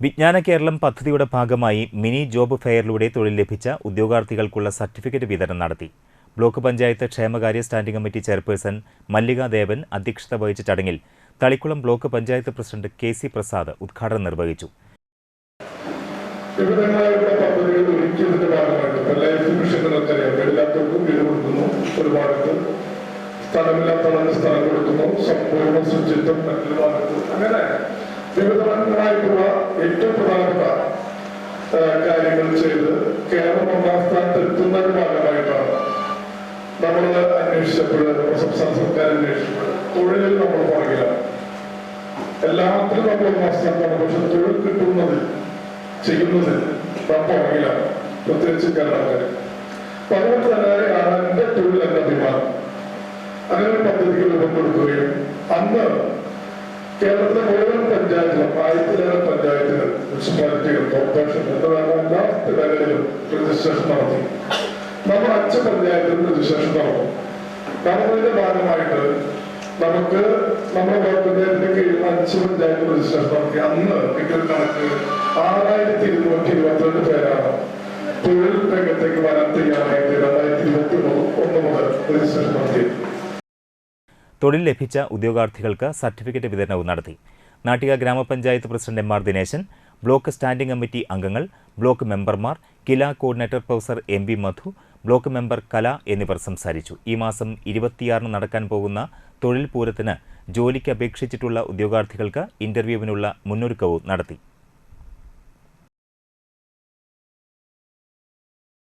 വിജ്ഞാന കേരളം പദ്ധതിയുടെ ഭാഗമായി മിനി ജോബ് ഫെയറിലൂടെ തൊഴിൽ ലഭിച്ച ഉദ്യോഗാർത്ഥികൾക്കുള്ള സർട്ടിഫിക്കറ്റ് വിതരണം നടത്തി. ബ്ലോക്ക് പഞ്ചായത്ത് ക്ഷേമകാര്യ സ്റ്റാൻഡിംഗ് കമ്മിറ്റി ചെയർപേഴ്സൺ മല്ലികാദേവൻ അധ്യക്ഷത വഹിച്ച ചടങ്ങിൽ Thalikkulam block panchayat president K C Prasad ഉദ്ഘാടനം നിർവഹിച്ചു. സ്ഥലമില്ലാത്തവർക്ക് സ്ഥലം കൊടുക്കുന്നു. സമ്പൂർണ ശുചിത്വം മറ്റൊരു കാര്യങ്ങൾ ചെയ്ത് കേരളം ഒന്നാം സ്ഥാനത്ത് എത്തുന്നതിന്റെ ഭാഗമായിട്ടാണ്. നമ്മൾ അന്വേഷിച്ചപ്പോൾ സംസ്ഥാന സർക്കാർ അന്വേഷിച്ചപ്പോൾ തൊഴിലിൽ നമ്മൾ പുറകിലാണ് എല്ലാത്തിലും നമ്മൾ ഒന്നാം സ്ഥാനത്താണ് പക്ഷെ തൊഴിൽ കിട്ടുന്നതിൽ ചെയ്യുന്നതിൽ നാം പുറകിലാണ് പ്രത്യേകിച്ച് കേരളക്കാർ അതുകൊണ്ട് തന്നെയാണ് എന്റെ തൊഴിൽ എന്റെ അഭിമാനം. അങ്ങനെ ഒരു പദ്ധതിക്ക് രൂപം അന്ന് കേരളത്തിലെ മുഴുവൻ പഞ്ചായത്തിലും ആയിരത്തിലേറെ പഞ്ചായത്തുകൾ മുനിസിപ്പാലിറ്റികൾ കോർപ്പറേഷൻ എന്ന് വേണ്ട എല്ലാ സ്ഥലങ്ങളിലും രജിസ്ട്രേഷൻ നടത്തി നമ്മൾ അച്ഛൻ പഞ്ചായത്തിലും രജിസ്ട്രേഷൻ നടന്നു ഭാഗമായിട്ട് നമുക്ക് നമ്മുടെ പഞ്ചായത്തിന്റെ കീഴിൽ അഞ്ച് പഞ്ചായത്ത് രജിസ്ട്രേഷൻ നടത്തി അന്ന് കിട്ടിയ കണക്ക് ആറായിരത്തി ഇരുന്നൂറ്റി ഇരുപത്തിരണ്ട് പേരാണ് തൊഴിൽ രംഗത്തേക്ക് വരാൻ തയ്യാറായിട്ട് രണ്ടായിരത്തി ഇരുപത്തി ഒന്ന് മുതൽ രജിസ്ട്രേഷൻ നടത്തിയത് തൊഴിൽ ലഭിച്ച ഉദ്യോഗാർത്ഥികൾക്ക് സർട്ടിഫിക്കറ്റ് വിതരണവും നടത്തി. നാട്ടിക ഗ്രാമപഞ്ചായത്ത് president M R Dineshan block standing committee അംഗങ്ങൾ ബ്ലോക്ക് മെമ്പർമാർ Kila coordinator professor M B Madhu block member Kala എന്നിവർ സംസാരിച്ചു. ഈ മാസം ഇരുപത്തിയാറിന് നടക്കാൻ പോകുന്ന തൊഴിൽ പൂരത്തിന് ജോലിക്ക് അപേക്ഷിച്ചിട്ടുള്ള ഉദ്യോഗാർത്ഥികൾക്ക് ഇന്റർവ്യൂവിനുള്ള മുന്നൊരുക്കവും നടത്തി.